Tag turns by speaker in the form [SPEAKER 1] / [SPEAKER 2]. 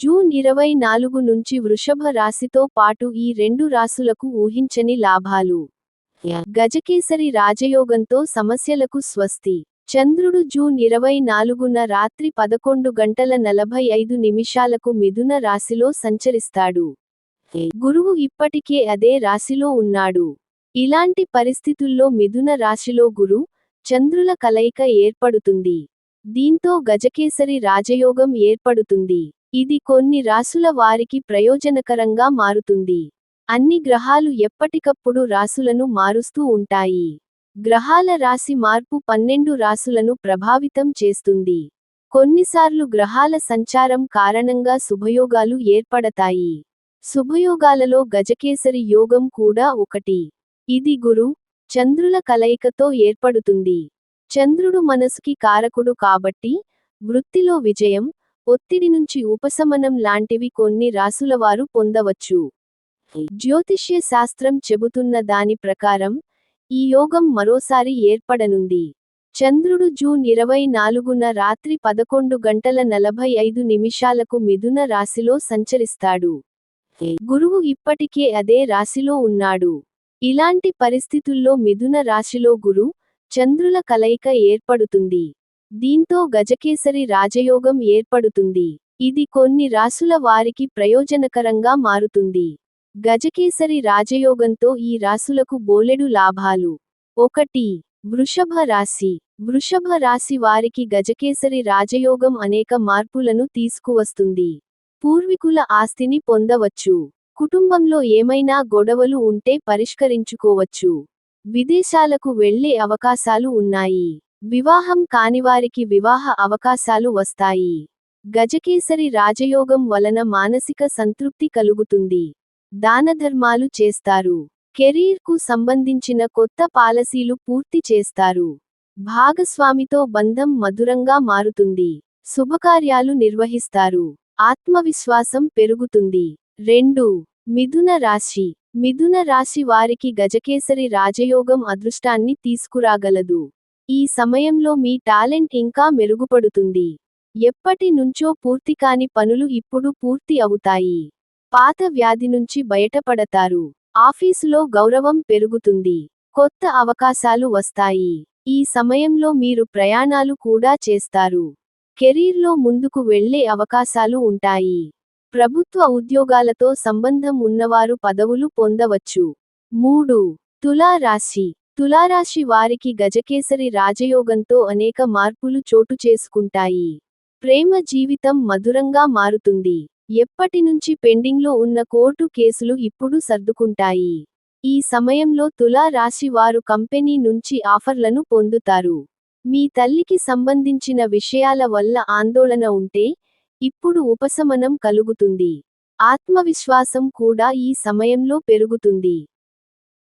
[SPEAKER 1] June ఇరవై నాలుగు నుంచి వృషభ రాశితో పాటు ఈ రెండు రాసులకు ఊహించని లాభాలు. గజకేసరి రాజయోగంతో సమస్యలకు స్వస్తి. చంద్రుడు జూన్ ఇరవై నాలుగున రాత్రి పదకొండు గంటల నలభై ఐదు నిమిషాలకు మిథున రాశిలో సంచరిస్తాడు. గురువు ఇప్పటికే అదే రాశిలో ఉన్నాడు. ఇలాంటి పరిస్థితుల్లో మిథున రాశిలో గురు చంద్రుల కలయిక ఏర్పడుతుంది. దీంతో గజకేసరి రాజయోగం ఏర్పడుతుంది. ఇది కొన్ని రాసుల వారికి ప్రయోజనకరంగా మారుతుంది. అన్ని గ్రహాలు ఎప్పటికప్పుడు రాసులను మారుస్తూ ఉంటాయి. గ్రహాల రాశి మార్పు పన్నెండు రాసులను ప్రభావితం చేస్తుంది. కొన్నిసార్లు గ్రహాల సంచారం కారణంగా శుభయోగాలు ఏర్పడతాయి. శుభయోగాలలో గజకేసరి యోగం కూడా ఒకటి. ఇది గురు చంద్రుల కలయికతో ఏర్పడుతుంది. చంద్రుడు మనసుకి కారకుడు కాబట్టి వృత్తిలో విజయం ఒత్తిడి నుంచి ఉపశమనం లాంటివి కొన్ని రాసులవారు పొందవచ్చు. జ్యోతిష్య శాస్త్రం చెబుతున్న దాని ప్రకారం ఈ యోగం మరోసారి ఏర్పడనుంది. చంద్రుడు జూన్ ఇరవై నాలుగున రాత్రి పదకొండు గంటల నలభై ఐదు నిమిషాలకు మిథున రాశిలో సంచరిస్తాడు. గురువు ఇప్పటికే అదే రాశిలో ఉన్నాడు. ఇలాంటి పరిస్థితుల్లో మిథున రాశిలో గురు చంద్రుల కలయిక ఏర్పడుతుంది. దీంతో గజకేసరి రాజయోగం ఏర్పడుతుంది. ఇది కొన్ని రాసుల వారికి ప్రయోజనకరంగా మారుతుంది. గజకేసరి రాజయోగంతో ఈ రాసులకు బోలెడు లాభాలు. ఒకటి వృషభ రాశి. వృషభ రాశి వారికి గజకేసరి రాజయోగం అనేక మార్పులను తీసుకువస్తుంది. పూర్వీకుల ఆస్తిని పొందవచ్చు. కుటుంబంలో ఏమైనా గొడవలు ఉంటే పరిష్కరించుకోవచ్చు. విదేశాలకు వెళ్ళే అవకాశాలు ఉన్నాయి. వివాహం కానివారికి వివాహ అవకాశాలు వస్తాయి. గజకేసరి రాజయోగం వలన మానసిక సంతృప్తి కలుగుతుంది. దానధర్మాలు చేస్తారు. కెరీర్కు సంబంధించిన కొత్త పాలసీలు పూర్తి చేస్తారు. భాగస్వామితో బంధం మధురంగా మారుతుంది. శుభకార్యాలు నిర్వహిస్తారు. ఆత్మవిశ్వాసం పెరుగుతుంది. రెండు. మిథున రాశి. మిథున రాశి వారికి గజకేసరి రాజయోగం అదృష్టాన్ని తీసుకురాగలదు. ఈ సమయంలో మీ టాలెంట్ ఇంకా మెరుగుపడుతుంది. ఎప్పటి నుంచో పూర్తి కాని పనులు ఇప్పుడు పూర్తి అవుతాయి. పాత వ్యాధి నుంచి బయటపడతారు. ఆఫీసులో గౌరవం పెరుగుతుంది. కొత్త అవకాశాలు వస్తాయి. ఈ సమయంలో మీరు ప్రయాణాలు కూడా చేస్తారు. కెరీర్లో ముందుకు వెళ్ళే అవకాశాలు ఉంటాయి. ప్రభుత్వ ఉద్యోగాలతో సంబంధం ఉన్నవారు పదవులు పొందవచ్చు. మూడు. తులా రాశి తులారాశి వారికి గజకేసరి రాజయోగంతో అనేక మార్పులు చోటు చేసుకుంటాయి. ప్రేమ జీవితం మధురంగా మారుతుంది. ఎప్పటి నుంచి పెండింగ్లో ఉన్న కోర్టు కేసులు ఇప్పుడు సర్దుకుంటాయి. ఈ సమయంలో తులా రాశి వారు కంపెనీ నుంచి ఆఫర్లను పొందుతారు. మీ తల్లికి సంబంధించిన విషయాల వల్ల ఆందోళన ఉంటే ఇప్పుడు ఉపశమనం కలుగుతుంది. ఆత్మవిశ్వాసం కూడా ఈ సమయంలో పెరుగుతుంది.